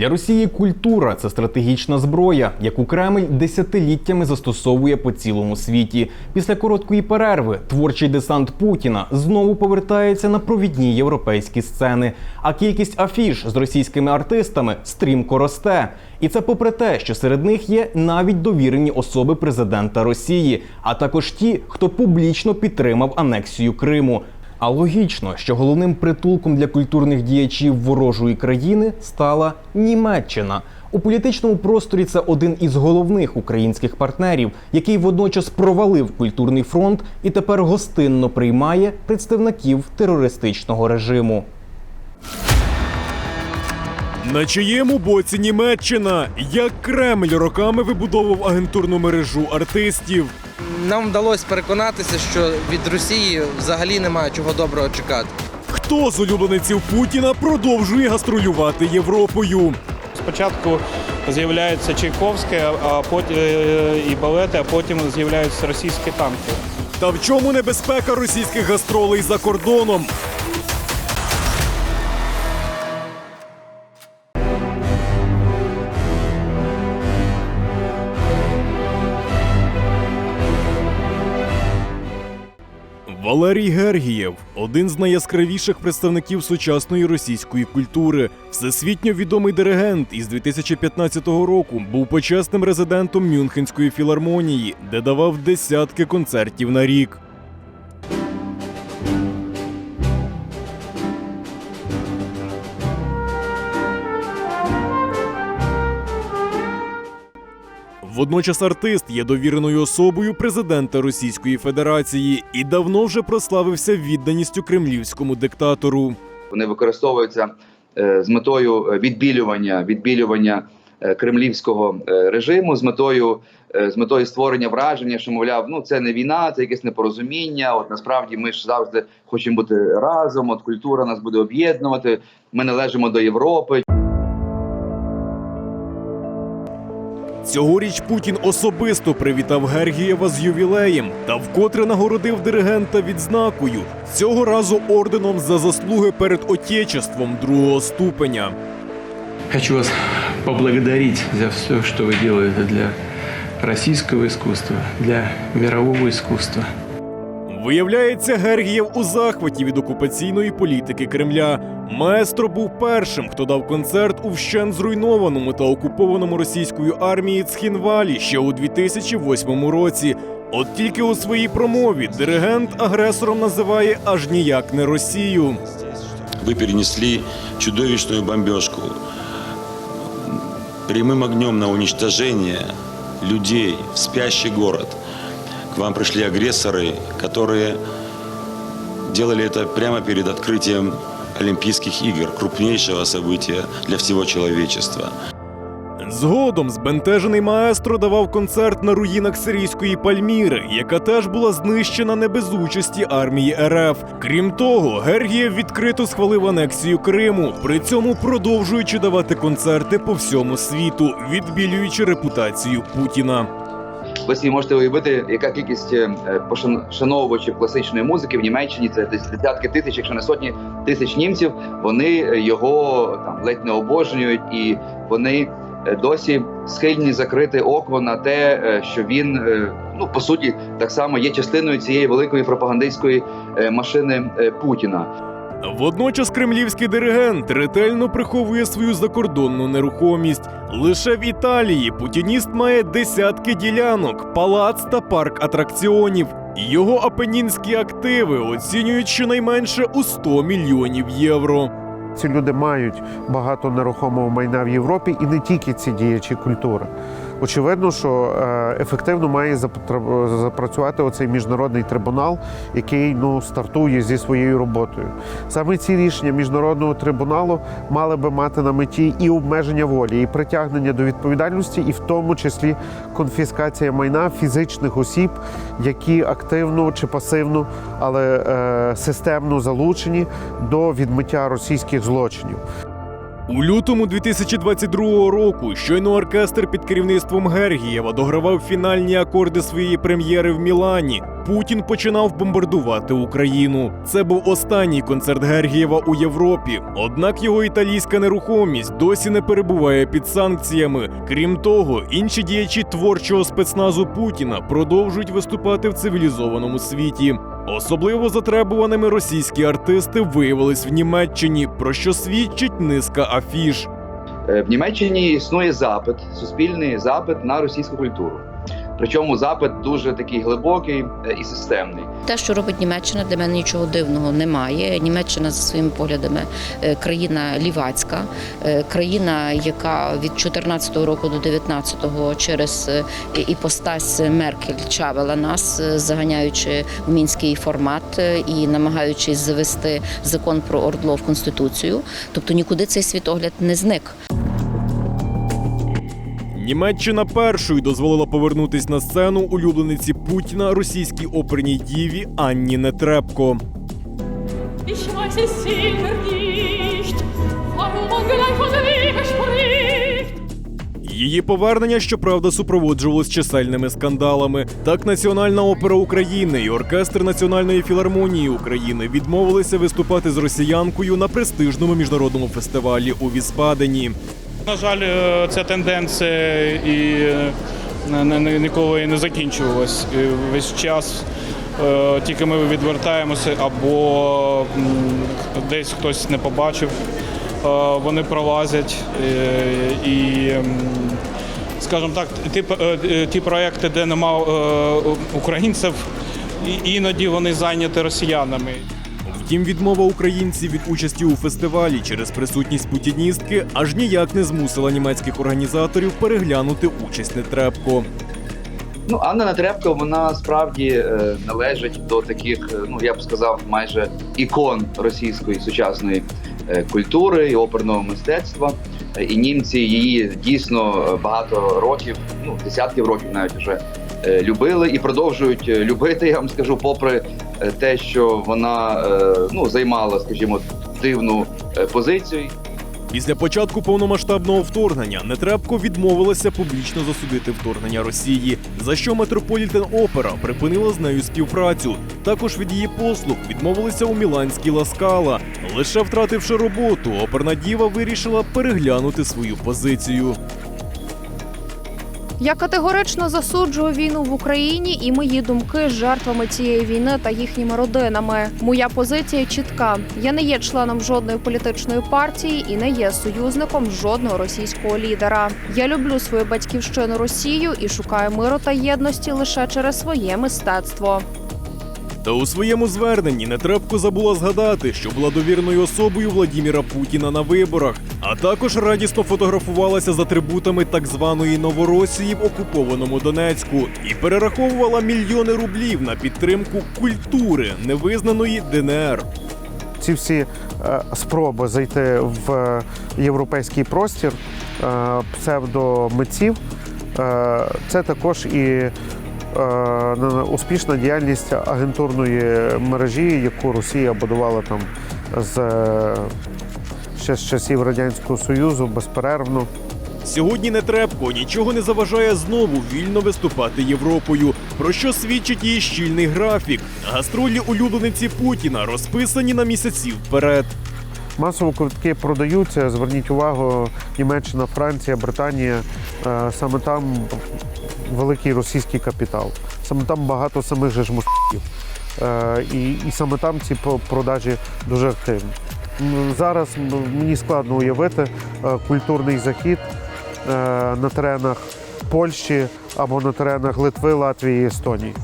Для Росії культура це стратегічна зброя, яку Кремль десятиліттями застосовує по цілому світі. Після короткої перерви творчий десант Путіна знову повертається на провідні європейські сцени. А кількість афіш з російськими артистами стрімко росте. І це попри те, що серед них є навіть довірені особи президента Росії, а також ті, хто публічно підтримав анексію Криму. А логічно, що головним притулком для культурних діячів ворожої країни стала Німеччина. У політичному просторі це один із головних українських партнерів, який водночас провалив культурний фронт і тепер гостинно приймає представників терористичного режиму. На чиєму боці Німеччина? Як Кремль роками вибудовував агентурну мережу артистів? Нам вдалося переконатися, що від Росії взагалі немає чого доброго чекати. Хто з улюблениців Путіна продовжує гастролювати Європою? Спочатку з'являється Чайковське, а потім і балети, а потім з'являються російські танки. Та в чому небезпека російських гастролей за кордоном? Валерій Гергієв один з найяскравіших представників сучасної російської культури. Всесвітньо відомий диригент із 2015 року був почесним резидентом Мюнхенської філармонії, де давав десятки концертів на рік. Водночас артист є довіреною особою президента Російської Федерації і давно вже прославився відданістю кремлівському диктатору. Вони використовуються е, з метою відбілювання, відбілювання е, кремлівського е, режиму, з метою е, з метою створення враження, що мовляв, ну це не війна, це якесь непорозуміння. От насправді ми ж завжди хочемо бути разом. От культура нас буде об'єднувати. Ми належимо до Європи. Цьогоріч Путін особисто привітав Гергієва з ювілеєм та вкотре нагородив диригента відзнакою цього разу орденом за заслуги перед отечеством другого ступеня. Хочу вас поблагодарить за все, что вы делаете для российского искусства, для мирового искусства. Виявляється, Гергієв у захваті від окупаційної політики Кремля. Маестро був першим, хто дав концерт у вщен зруйнованому та окупованому російською армією Цхінвалі ще у 2008 році. От тільки у своїй промові диригент агресором називає аж ніяк не Росію. Вы перенесли чудовищную бомбежку. Прямым огнем на уничтожение людей в спящий город К вам пришли агрессоры, которые делали это прямо перед открытием Олимпийских игр, крупнейшего события для всего человечества. Згодом збентежений маестро давав концерт на руїнах сирійської Пальміри, яка теж була знищена не без участі армії РФ. Крім того, Гергієв відкрито схвалив анексію Криму, при цьому продовжуючи давати концерти по всьому світу, відбілюючи репутацію Путіна. Ви собі можете уявити, яка кількість е, пошан- шановувачів класичної музики в Німеччині це десь десятки тисяч, якщо не сотні тисяч німців. Вони його там ледь не обожнюють, і вони е, досі схильні закрити око на те, е, що він е, ну по суті так само є частиною цієї великої пропагандистської е, машини е, Путіна. Водночас кремлівський диригент ретельно приховує свою закордонну нерухомість. Лише в Італії путініст має десятки ділянок, палац та парк атракціонів. Його апенінські активи оцінюють щонайменше у 100 мільйонів євро. Ці люди мають багато нерухомого майна в Європі і не тільки ці діячі культури. Очевидно, що е, ефективно має запрацювати оцей міжнародний трибунал, який ну стартує зі своєю роботою. Саме ці рішення міжнародного трибуналу мали би мати на меті і обмеження волі, і притягнення до відповідальності, і в тому числі конфіскація майна фізичних осіб, які активно чи пасивно, але е, системно залучені до відмиття російських злочинів. У лютому 2022 року щойно оркестр під керівництвом Гергієва догравав фінальні акорди своєї прем'єри в Мілані. Путін починав бомбардувати Україну. Це був останній концерт Гергієва у Європі. Однак його італійська нерухомість досі не перебуває під санкціями. Крім того, інші діячі творчого спецназу Путіна продовжують виступати в цивілізованому світі. Особливо затребуваними російські артисти виявились в Німеччині, про що свідчить низка афіш. Е, В Німеччині існує запит, суспільний запит на російську культуру. Причому запит дуже такий глибокий е, і системний. Те, що робить Німеччина, для мене нічого дивного немає. Німеччина за своїми поглядами е, країна лівацька, е, країна, яка від 14-го року до 19-го через іпостась Меркель чавила нас, заганяючи в мінський формат і намагаючись завести закон про ордло в конституцію. Тобто нікуди цей світогляд не зник. Німеччина першою дозволила повернутись на сцену улюблениці Путіна російській оперній діві Анні Нетребко. Її повернення, щоправда, супроводжувалось чисельними скандалами. Так, Національна опера України і оркестр Національної філармонії України відмовилися виступати з росіянкою на престижному міжнародному фестивалі у Віспадені. На жаль, е, ця тенденція і е, ніколи не закінчувалась. Весь час е, тільки ми відвертаємося або десь хтось не побачив, вони пролазять. І, скажімо так, ті, ті проекти, де нема е, українців, іноді вони зайняті росіянами. Втім, відмова українців від участі у фестивалі через присутність путіністки аж ніяк не змусила німецьких організаторів переглянути участь Нетребко. Ну, Анна Натребко, вона справді е, належить до таких, е, ну я б сказав, майже ікон російської сучасної е, культури і оперного мистецтва. І німці її дійсно багато років, ну десятків років навіть вже любили і продовжують е, любити. Я вам скажу, попри е, те, що вона е, ну займала, скажімо, дивну е, позицію. Після початку повномасштабного вторгнення Нетребко відмовилася публічно засудити вторгнення Росії, за що Метрополітен Опера припинила з нею співпрацю. Також від її послуг відмовилися у Міланській Ласкала. Лише втративши роботу, оперна діва вирішила переглянути свою позицію. Я категорично засуджую війну в Україні і мої думки з жертвами цієї війни та їхніми родинами. Моя позиція чітка: я не є членом жодної політичної партії і не є союзником жодного російського лідера. Я люблю свою батьківщину Росію і шукаю миру та єдності лише через своє мистецтво. Та у своєму зверненні Нетребко забула згадати, що була довірною особою Владіміра Путіна на виборах, а також радісно фотографувалася з атрибутами так званої Новоросії в окупованому Донецьку і перераховувала мільйони рублів на підтримку культури невизнаної ДНР. ці всі е, спроби зайти в європейський простір е, псевдомитців, е, це також і успішна діяльність агентурної мережі, яку Росія будувала там з ще з часів Радянського Союзу безперервно. Сьогодні Нетребко нічого не заважає знову вільно виступати Європою, про що свідчить її щільний графік. Гастролі улюблениці Путіна розписані на місяці вперед. Масово квитки продаються. Зверніть увагу, Німеччина, Франція, Британія. Е, Саме там великий російський капітал. Саме там багато самих же ж москалів. Е, І, і саме там ці продажі дуже активні. Зараз мені складно уявити е, культурний захід е, на теренах Польщі або на теренах Литви, Латвії, Естонії.